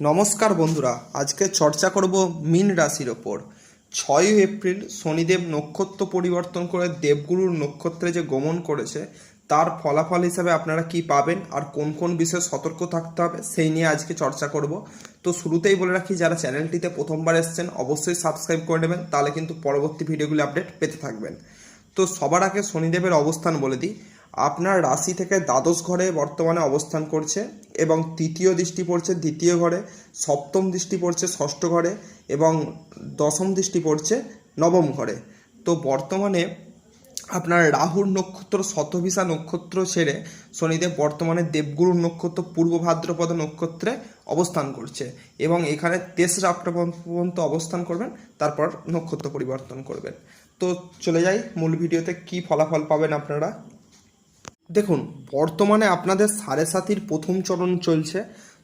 নমস্কার বন্ধুরা, আজকে চর্চা করব মীন রাশির ওপর। ছয়ই এপ্রিল শনিদেব নক্ষত্র পরিবর্তন করে দেবগুরুর নক্ষত্রে যে গমন করেছে, তার ফলাফল হিসাবে আপনারা কি পাবেন আর কোন কোন বিষয়ে সতর্ক থাকতে হবে সেই নিয়ে আজকে চর্চা করব। তো শুরুতেই বলে রাখি, যারা চ্যানেলটিতে প্রথমবার এসছেন, অবশ্যই সাবস্ক্রাইব করে নেবেন, তাহলে কিন্তু পরবর্তী ভিডিওগুলি আপডেট পেতে থাকবেন। তো সবার আগে শনিদেবের অবস্থান বলে দিই। আপনার রাশি থেকে দ্বাদশ ঘরে বর্তমানে অবস্থান করছে এবং তৃতীয় দৃষ্টি পড়ছে দ্বিতীয় ঘরে, সপ্তম দৃষ্টি পড়ছে ষষ্ঠ ঘরে এবং দশম দৃষ্টি পড়ছে নবম ঘরে। তো বর্তমানে আপনার রাহুর নক্ষত্র শতভিসা নক্ষত্র ছেড়ে শনিদেব বর্তমানে দেবগুরুর নক্ষত্র, পূর্ব ভাদ্রপদ নক্ষত্রে অবস্থান করছে এবং এখানে তেসরা অক্টোবর পর্যন্ত অবস্থান করবেন, তারপর নক্ষত্র পরিবর্তন করবেন। তো চলে যাই মূল ভিডিওতে, কি ফলাফল পাবেন আপনারা? দেখুন, বর্তমানে আপনাদের সাড়ে সাতির প্রথম চরণ চলছে।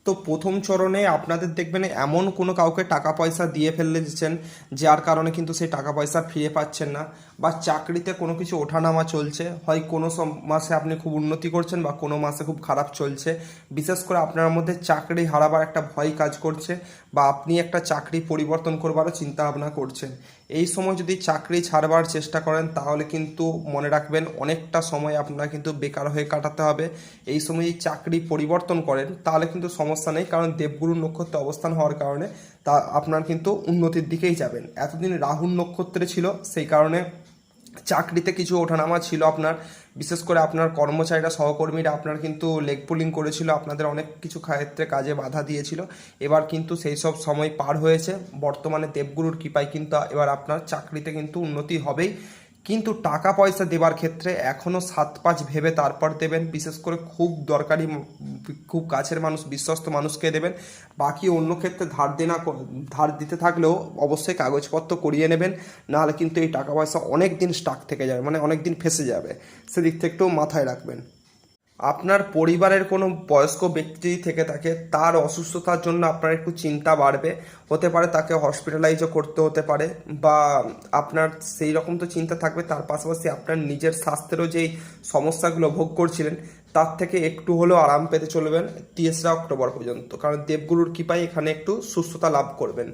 তো প্রথম চরণে আপনাদের দেখবেন এমন কোনো কাউকে টাকা পয়সা দিয়ে ফেলেছেন যার কারণে কিন্তু সেই টাকা পয়সা ফিরে পাচ্ছেন না বা চাকরিতে কোনো কিছু ওঠানামা চলছে। হয় কোনো মাসে আপনি খুব উন্নতি করছেন বা কোনো মাসে খুব খারাপ চলছে। বিশেষ করে আপনার মধ্যে চাকরি হারাবার একটা ভয় কাজ করছে। বা আপনি একটা চাকরি পরিবর্তন করবারও চিন্তা ভাবনা করছেন। এই সময় যদি চাকরি ছাড়বার চেষ্টা করেন, তাহলে কিন্তু মনে রাখবেন অনেকটা সময় আপনারা কিন্তু বেকার হয়ে কাটাতে হবে। এই সময় যদি চাকরি পরিবর্তন করেন, তাহলে কিন্তু সমস্যা নেই, কারণ দেবগুরু নক্ষত্রে অবস্থান হওয়ার কারণে তা আপনার কিন্তু উন্নতির দিকেই যাবেন। এতদিন রাহুর নক্ষত্রে ছিল, সেই কারণে চাকরিতে কিছু ওঠানামা ছিল আপনার, বিশেষ করে আপনার কর্মচারীরা, সহকর্মীরা আপনার কিন্তু লেগ পুলিং করেছিল, আপনাদের অনেক কিছু ক্ষেত্রে কাজে বাধা দিয়েছিল। এবার কিন্তু সেই সব সময় পার হয়েছে। বর্তমানে দেবগুরুর কৃপায় কিন্তু এবার আপনার চাকরিতে কিন্তু উন্নতি হবেই। কিন্তু টাকা পয়সা দেবার ক্ষেত্রে এখনও সাত পাঁচ ভেবে তারপর দেবেন। বিশেষ করে খুব দরকারি খুব কাছের মানুষ, বিশ্বস্ত মানুষকে দেবেন। বাকি অন্য ক্ষেত্রে ধার দেনা ধার দিতে থাকলেও অবশ্যই কাগজপত্র করিয়ে নেবেন। নাহলে কিন্তু এই টাকা পয়সা অনেক দিন স্টাক থেকে যাবে মানে অনেক দিন ফেসে যাবে। সেদিক থেকে একটু মাথায় রাখবেন। আপনার পরিবারের কোনো বয়স্ক ব্যক্তি যদি থেকে থাকে, তার অসুস্থতার জন্য আপনার একটু চিন্তা বাড়বে। হতে পারে তাকে হসপিটালাইজও করতে হতে পারে বা আপনার সেই রকম তো চিন্তা থাকবে, তার পাশাপাশি আপনার নিজের স্বাস্থ্যেরও যেই সমস্যাগুলো ভোগ করছিলেন, তার থেকে একটু হলেও আরাম পেতে চলবেন। তেসরা অক্টোবর পর্যন্ত। কারণ দেবগুরুর কৃপায় এখানে একটু সুস্থতা লাভ করবেন।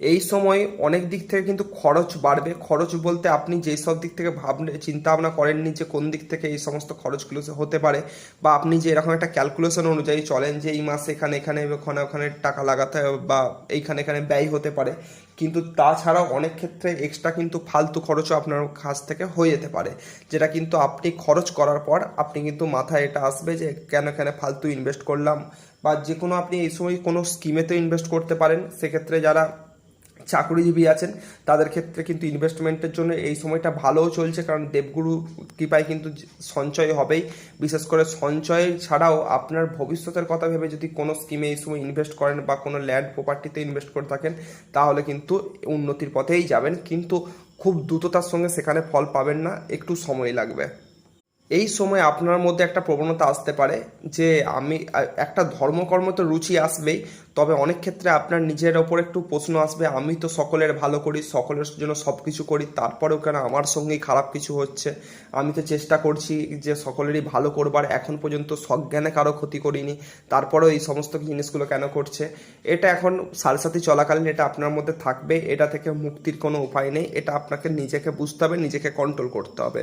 এই সময় অনেক দিক থেকে কিন্তু খরচ বাড়বে। খরচ বলতে আপনি যেই সব দিক থেকে ভাবনে চিন্তা ভাবনা করেননি যে কোন দিক থেকে এই সমস্ত খরচগুলো হতে পারে বা আপনি যে এরকম একটা ক্যালকুলেশন অনুযায়ী চলেন যে এই মাসে এখানে এখানে, ওখানে ওখানে টাকা লাগাতে হবে বা এইখানে, এখানে ব্যয় হতে পারে। কিন্তু তাছাড়াও অনেক ক্ষেত্রে এক্সট্রা কিন্তু ফালতু খরচও আপনার কাছ থেকে হয়ে যেতে পারে, যেটা কিন্তু আপনি খরচ করার পর আপনি কিন্তু মাথায় এটা আসবে যে কেন কেন ফালতু ইনভেস্ট করলাম বা যে কোনো আপনি এই সময় কোনো স্কিমেতে ইনভেস্ট করতে পারেন। সেক্ষেত্রে যারা চাকরিজীবী আছেন, তাদের ক্ষেত্রে কিন্তু ইনভেস্টমেন্টের জন্য এই সময়টা ভালোও চলছে, কারণ দেবগুরু কৃপায় কিন্তু সঞ্চয় হবেই। বিশেষ করে সঞ্চয় ছাড়াও আপনার ভবিষ্যতের কথা ভেবে যদি কোনো স্কিমে এই সময় ইনভেস্ট করেন বা কোনো ল্যান্ড প্রপার্টিতে ইনভেস্ট করে থাকেন, তাহলে কিন্তু উন্নতির পথেই যাবেন, কিন্তু খুব দ্রুততার সঙ্গে সেখানে ফল পাবেন না, একটু সময় লাগবে। এই সময় আপনার মধ্যে একটা প্রবণতা আসতে পারে যে আমি একটা ধর্মকর্ম তো রুচি আসবেই তবে অনেক ক্ষেত্রে আপনার নিজের ওপর একটু প্রশ্ন আসবে, আমি তো সকলের ভালো করি, সকলের জন্য সব কিছু করি, তারপরেও কেন আমার সঙ্গেই খারাপ কিছু হচ্ছে? আমি তো চেষ্টা করছি যে সকলেরই ভালো করবার, এখন পর্যন্ত সজ্ঞানে কারও ক্ষতি করিনি, তারপরেও এই সমস্ত জিনিসগুলো কেন করছে? এটা এখন সাড়ে সাথে চলাকালীন, এটা আপনার মধ্যে থাকবে, এটা থেকে মুক্তির কোনো উপায় নেই, এটা আপনাকে নিজেকে বুঝতে হবে, নিজেকে কন্ট্রোল করতে হবে।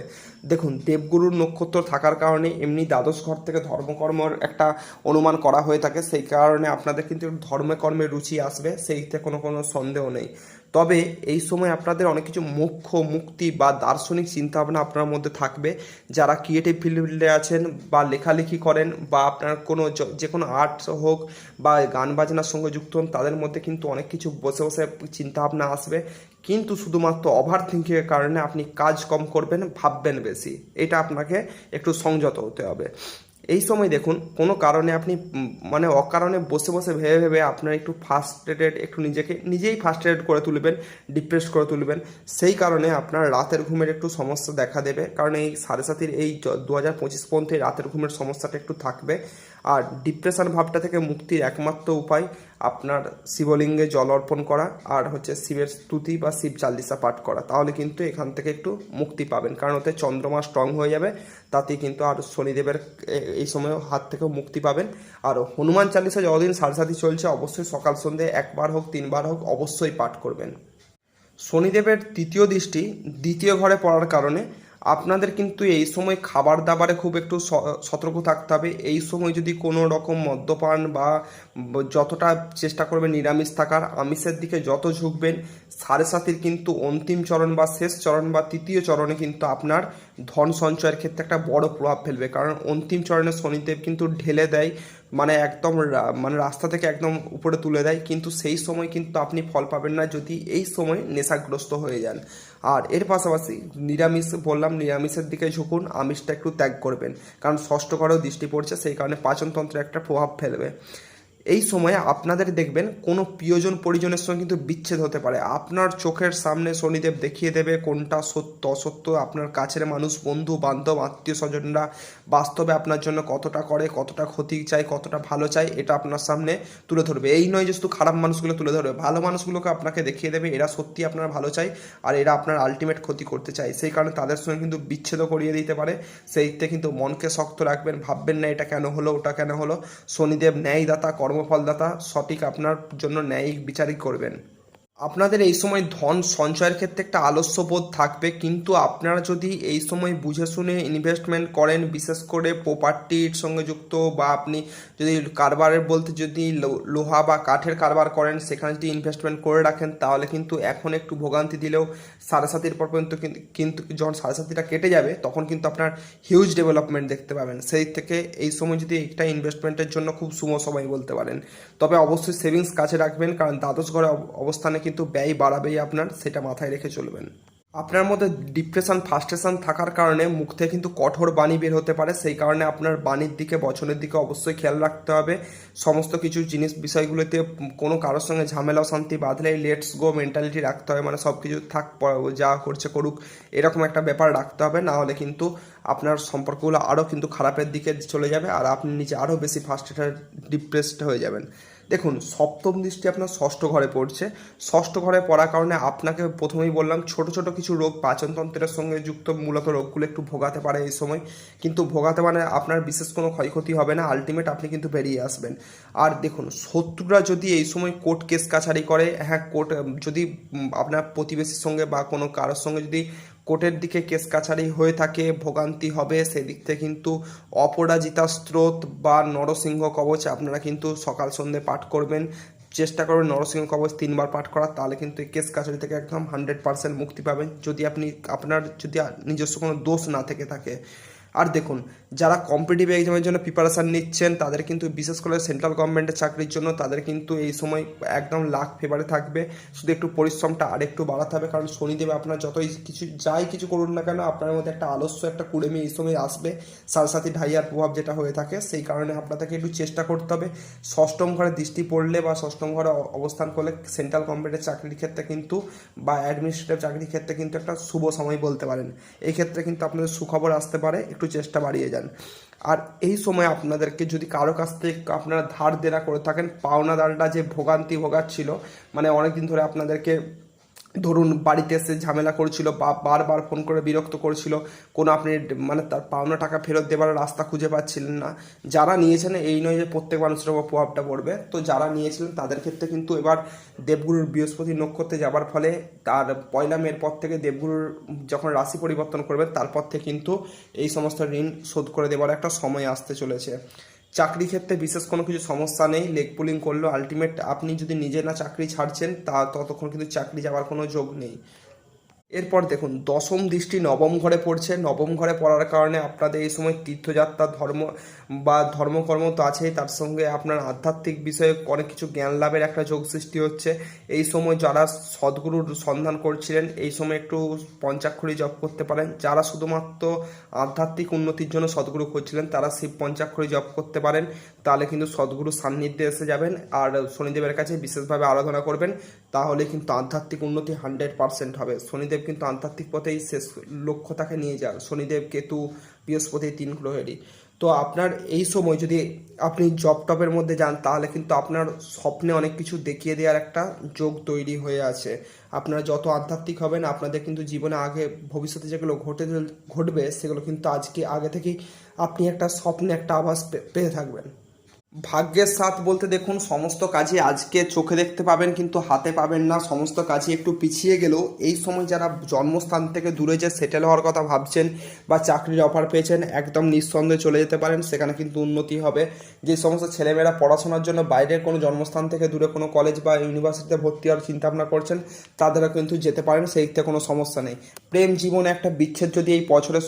দেখুন, দেবগুরুর নক্ষত্র থাকার কারণে এমনি দ্বাদশ ঘর থেকে ধর্মকর্মর একটা অনুমান করা হয়ে থাকে, সেই কারণে আপনাদের কিন্তু ধর্মে, কর্মে রুচি আসবে, সেইতে কোনো কোনো সন্দেহ নেই। তবে এই সময় আপনাদের অনেক কিছু মুখ্য মুক্তি বা দার্শনিক চিন্তাভাবনা আপনার মধ্যে থাকবে। যারা ক্রিয়েটিভ ফিল্ডে আছেন বা লেখালেখি করেন বা আপনার কোনো যে কোনো আর্ট হোক বা গান বাজনার সঙ্গে যুক্ত হন, তাদের মধ্যে কিন্তু অনেক কিছু বসে বসে চিন্তাভাবনা আসবে। কিন্তু শুধুমাত্র ওভার থিঙ্কিংয়ের কারণে আপনি কাজ কম করবেন, ভাববেন বেশি। এটা আপনাকে একটু সংযত হতে হবে। এই সময় দেখুন, কোনো কারণে আপনি মানে অকারণে বসে বসে ভেবে ভেবে আপনার একটু ফার্স্ট্রেটেড একটু নিজেকে, নিজেই ফার্স্ট্রেটেড করে তুলবেন ডিপ্রেস করে তুলবেন। সেই কারণে আপনার রাতের ঘুমের একটু সমস্যা দেখা দেবে। কারণ এই সাড়ে সাতির এই দু হাজার পঁচিশ পর্যন্ত রাতের ঘুমের সমস্যাটা একটু থাকবে। আর ডিপ্রেশন ভাবটা থেকে মুক্তির একমাত্র উপায় আপনার শিবলিঙ্গে জল অর্পণ করা আর হচ্ছে শিবের স্তুতি বা শিব চালিসা পাঠ করা। তাহলে কিন্তু এখান থেকে একটু মুক্তি পাবেন। কারণ ওতে চন্দ্রমা স্ট্রং হয়ে যাবে তাতে কিন্তু আর শনিদেবের এই সময় হাত থেকেও মুক্তি পাবেন। আর হনুমান চালিসা যতদিন সারসাথী চলছে, অবশ্যই সকাল সন্ধে একবার হোক, তিনবার হোক অবশ্যই পাঠ করবেন। শনিদেবের তৃতীয় দৃষ্টি দ্বিতীয় ঘরে পড়ার কারণে আপনাদের কিন্তু এই সময় খাবার দাবারে খুব একটু সতর্ক থাকতে হবে। এই সময় যদি কোনো রকম মদ্যপান বা যতটা চেষ্টা করবেন নিরামিষ থাকার, আমিষের দিকে যত ঝুঁকবেন, সাড়ে সাতির কিন্তু অন্তিম চরণ বা শেষ চরণ বা তৃতীয় চরণে কিন্তু আপনার ধন সঞ্চয়ের ক্ষেত্রে একটা বড় প্রভাব ফেলবে। কারণ অন্তিম চরণে শনিদেব কিন্তু ঢেলে দেয় মানে একদম মানে রাস্তা থেকে একদম উপরে তুলে দেয়, কিন্তু সেই সময় কিন্তু আপনি ফল পাবেন না যদি এই সময় নেশাগ্রস্ত হয়ে যান। আর এর পাশাপাশি নিরামিষ, বললাম নিরামিষের দিকে ঝুঁকুন, আমিষটা একটু ত্যাগ করবেন। কারণ ষষ্ঠ ঘরেও দৃষ্টি পড়ছে, সেই কারণে পাচনতন্ত্রে একটা প্রভাব ফেলবে। এই সময়ে আপনাদের দেখবেন কোনো প্রিয়জন পরিজনের সঙ্গে কিন্তু বিচ্ছেদ হতে পারে। আপনার চোখের সামনে শনিদেব দেখিয়ে দেবে কোনটা সত্য, অসত্য, আপনার কাছের মানুষ, বন্ধু, বান্ধব, আত্মীয় স্বজনরা বাস্তবে আপনার জন্য কতটা করে, কতটা ক্ষতি চাই কতটা ভালো চাই এটা আপনার সামনে তুলে ধরবে। এই নয় যে শুধু খারাপ মানুষগুলো তুলে ধরবে, ভালো মানুষগুলোকে আপনাকে দেখিয়ে দেবে, এরা সত্যি আপনার ভালো চাই আর এরা আপনার আলটিমেট ক্ষতি করতে চায়। সেই কারণে তাদের সঙ্গে কিন্তু বিচ্ছেদও করিয়ে দিতে পারে। সেইতে কিন্তু মনকে শক্ত রাখবেন, ভাববেন না এটা কেন হলো, ওটা কেন হলো। শনিদেব ন্যায়দাতা কর্মফলদাতা সঠিক আপনার জন্য ন্যায়িক বিচারই করবেন। আপনাদের এই সময় ধন সঞ্চয়ের ক্ষেত্রে একটা আলস্য বোধ থাকবে, কিন্তু আপনারা যদি এই সময় বুঝে শুনে ইনভেস্টমেন্ট করেন, বিশেষ করে প্রপার্টির সঙ্গে যুক্ত বা আপনি যদি কারবারের বলতে যদি লোহা বা কাঠের কারবার করেন, সেখানে যদি ইনভেস্টমেন্ট করে রাখেন, তাহলে কিন্তু এখন একটু ভোগান্তি দিলেও সাড়ে সাতির পর পর্যন্ত কিন্তু যখন সাড়ে সাতিটা কেটে যাবে, তখন কিন্তু আপনার হিউজ ডেভেলপমেন্ট দেখতে পাবেন। সেই থেকে এই সময় যদি একটা ইনভেস্টমেন্টের জন্য খুব শুভ সময় বলতে পারেন। তবে অবশ্যই সেভিংস কাছে রাখবেন, কারণ দ্বাদশ ঘরে অব- অবস্থানে কিন্তু ব্যয় বাড়াবেই আপনার, সেটা মাথায় রেখে চলবেন। আপনার মধ্যে ডিপ্রেশন ফাস্ট্রেশন থাকার কারণে মুখ থেকে কিন্তু কঠোর বাণী বের হতে পারে। সেই কারণে আপনার বাণীর দিকে, বচনের দিকে অবশ্যই খেয়াল রাখতে হবে। সমস্ত কিছু জিনিস, বিষয়গুলোতে কোনো কারোর সঙ্গে ঝামেলা শান্তি বাঁধলে লেটস গো মেন্টালিটি রাখতে হবে। মানে সব কিছু থাক যা করছে করুক, এরকম একটা ব্যাপার রাখতে হবে। না হলে কিন্তু আপনার সম্পর্কগুলো আরও কিন্তু খারাপের দিকে চলে যাবে, আর আপনি নিজে আরও বেশি ফাস্ট্রেটেড ডিপ্রেসড হয়ে যাবেন। দেখুন, সপ্তম দৃষ্টি আপনার ষষ্ঠ ঘরে পড়ছে। ষষ্ঠ ঘরে পড়ার কারণে আপনাকে প্রথমেই বললাম, ছোট ছোট কিছু রোগ পাচনতন্ত্রের সঙ্গে যুক্ত মূলত রোগগুলো একটু ভোগাতে পারে এই সময়। কিন্তু ভোগাতে মানে আপনার বিশেষ কোনো ক্ষয়ক্ষতি হবে না আলটিমেট আপনি কিন্তু বেরিয়ে আসবেন। আর দেখুন, শত্রুরা যদি এই সময় কোর্ট কেস কাছারি করে হ্যাঁ কোর্ট, যদি আপনার প্রতিবেশীর সঙ্গে বা কোনো কারোর সঙ্গে যদি কোর্টের দিকে কেস কাছারি হয়ে থাকে, ভোগান্তি হবে, সেদিক থেকে কিন্তু অপরাজিতা স্রোত বা নরসিংহ কবচ আপনারা কিন্তু সকাল সন্ধে পাঠ করবেন। চেষ্টা করবেন নরসিংহ কবচ তিনবার পাঠ করার তাহলে কিন্তু এই কেস কাছারি থেকে একদম হান্ড্রেড পার্সেন্ট মুক্তি পাবেন। যদি আপনি, আপনার যদি নিজস্ব কোনো দোষ না থেকে থাকে আর দেখুন, যারা কম্পিটিটিভ এক্সামের জন্য প্রিপারেশান নিচ্ছেন, তাদের কিন্তু বিশেষ করে সেন্ট্রাল গভর্নমেন্টের চাকরির জন্য তাদের কিন্তু এই সময় একদম লাখ ফেভারে থাকবে। শুধু একটু পরিশ্রমটা আর একটু বাড়াতে হবে, কারণ শনিদেব আপনার যতই কিছু, যাই কিছু করুন না কেন, আপনার মধ্যে একটা আলস্য, একটা কুড়েমি এই সময় আসবে। সারসাথী ঢাইয়ার প্রভাব যেটা হয়ে থাকে, সেই কারণে আপনাদেরকে একটু চেষ্টা করতে হবে। ষষ্ঠম ঘরে দৃষ্টি পড়লে বা ষষ্ঠম ঘরে অবস্থান করলে সেন্ট্রাল গভর্নমেন্টের চাকরির ক্ষেত্রে কিন্তু বা অ্যাডমিনিস্ট্রেটিভ চাকরির ক্ষেত্রে কিন্তু একটা শুভ সময় বলতে পারেন। এই ক্ষেত্রে কিন্তু আপনাদের সুখবর আসতে পারে। একটু চেষ্টা বাড়িয়ে যান। আর এই সময় আপনাদেরকে যদি কারও কাছ থেকে আপনারা ধার দেনা করে থাকেন, পাওনা দালটা যে ভোগান্তি ভোগাচ্ছিল মানে অনেকদিন ধরে আপনাদেরকে ধরুন বাড়িতে এসে ঝামেলা করছিল বা বারবার ফোন করে বিরক্ত করেছিল, কোনো আপনি মানে তার পাওনা টাকা ফেরত দেওয়ার রাস্তা খুঁজে পাচ্ছিলেন না। যারা নিয়েছেন, এই নয় যে প্রত্যেক মানুষের উপর প্রভাবটা পড়বে। তো যারা নিয়েছিলেন, তাদের ক্ষেত্রে কিন্তু এবার দেবগুরুর বৃহস্পতি নক্ষত্রে যাবার ফলে তার পয়লা মের পর থেকে দেবগুরুর যখন রাশি পরিবর্তন করবে তারপর থেকে কিন্তু এই সমস্ত ঋণ শোধ করে দেওয়ার একটা সময় আসতে চলেছে। চাকরি ক্ষেত্রে বিশেষ কোনো কিছু সমস্যা নেই লেগ পুলিং করলেও আলটিমেট আপনি যদি নিজে না চাকরি ছাড়ছেন, তা ততক্ষণ কিন্তু চাকরি যাওয়ার কোনো যোগ নেই। এরপর দেখুন, দশম দৃষ্টি নবম ঘরে পড়ছে। নবম ঘরে পড়ার কারণে আপনাদের এই সময় তীর্থযাত্রা, ধর্ম বা ধর্মকর্ম তো আছেই। তার সঙ্গে আপনার আধ্যাত্মিক বিষয়ে অনেক কিছু জ্ঞান লাভের একটা যোগ সৃষ্টি হচ্ছে। এই সময় যারা সদ্গুরুর সন্ধান করছিলেন, এই সময় একটু পঞ্চাক্ষরী জপ করতে পারেন। যারা শুধুমাত্র আধ্যাত্মিক উন্নতির জন্য সদ্গুরু খুঁজছিলেন, তারা শিব পঞ্চাক্ষরী জপ করতে পারেন। তাহলে কিন্তু সদ্গুরু সান্নিধ্যে এসে যাবেন আর শনিদেবের কাছে বিশেষভাবে আরাধনা করবেন। তাহলে কিন্তু আধ্যাত্মিক উন্নতি হান্ড্রেড পার্সেন্ট হবে। শনিদেব কিন্তু আধ্যাত্মিক পথেই শেষ লক্ষ্য তাকে নিয়ে যান। শনিদেব, কেতু, বৃহস্পতি তিন গ্রহেরই তো আপনার এই সময় যদি আপনি জব টপের মধ্যে যান, তাহলে কিন্তু আপনার স্বপ্নে অনেক কিছু দেখিয়ে দেওয়ার একটা যোগ তৈরি হয়ে আছে। আপনারা যত আধ্যাত্মিক হবেন, আপনাদের কিন্তু জীবনে আগে ভবিষ্যতে যেগুলো ঘটে ঘটবে, সেগুলো কিন্তু আজকে, আগে থেকেই আপনি একটা স্বপ্নে একটা আভাস পেয়ে থাকবেন। ভাগ্যের সাথ বলতে দেখুন, সমস্ত কাজই আজকে চোখে দেখতে পাবেন, কিন্তু হাতে পাবেন না। সমস্ত কাজই একটু পিছিয়ে গেলেও এই সময় যারা জন্মস্থান থেকে দূরে যে সেটেল হওয়ার কথা ভাবছেন বা চাকরির অফার পেয়েছেন, একদম নিঃসন্দেহে চলে যেতে পারেন। সেখানে কিন্তু উন্নতি হবে। যে সমস্ত ছেলেমেয়েরা পড়াশোনার জন্য বাইরের কোনো জন্মস্থান থেকে দূরে কোনো কলেজ বা ইউনিভার্সিটিতে ভর্তি হওয়ার চিন্তাভাবনা করছেন, তাদেরও কিন্তু যেতে পারেন, সেই দিক থেকে কোনো সমস্যা নেই। প্রেম জীবনে একটা বিচ্ছেদ যদি এই বছরের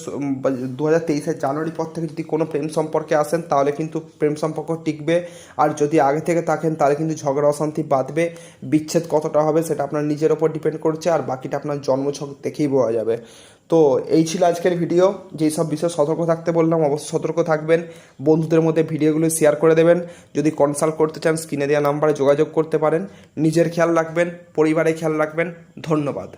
দু হাজার তেইশের জানুয়ারি পর থেকে যদি কোনো প্রেম সম্পর্কে আসেন, তাহলে কিন্তু প্রেম সম্পর্ক টিকবে আর যদি আগে থেকে থাকেন, তাহলে কিন্তু ঝগড়া, অশান্তি বাঁধবে। বিচ্ছেদ কতটা হবে সেটা আপনার নিজের ওপর ডিপেন্ড করছে, আর বাকিটা আপনার জন্মছক দেখেই বোঝা যাবে। তো এই ছিল আজকের ভিডিও। যেই সব বিষয়ে সতর্ক থাকতে বললাম, অবশ্যই সতর্ক থাকবেন। বন্ধুদের মধ্যে ভিডিওগুলো শেয়ার করে দেবেন। যদি কনসাল্ট করতে চান স্ক্রিনে দেওয়া নাম্বারে যোগাযোগ করতে পারেন। নিজের খেয়াল রাখবেন, পরিবারের খেয়াল রাখবেন। ধন্যবাদ।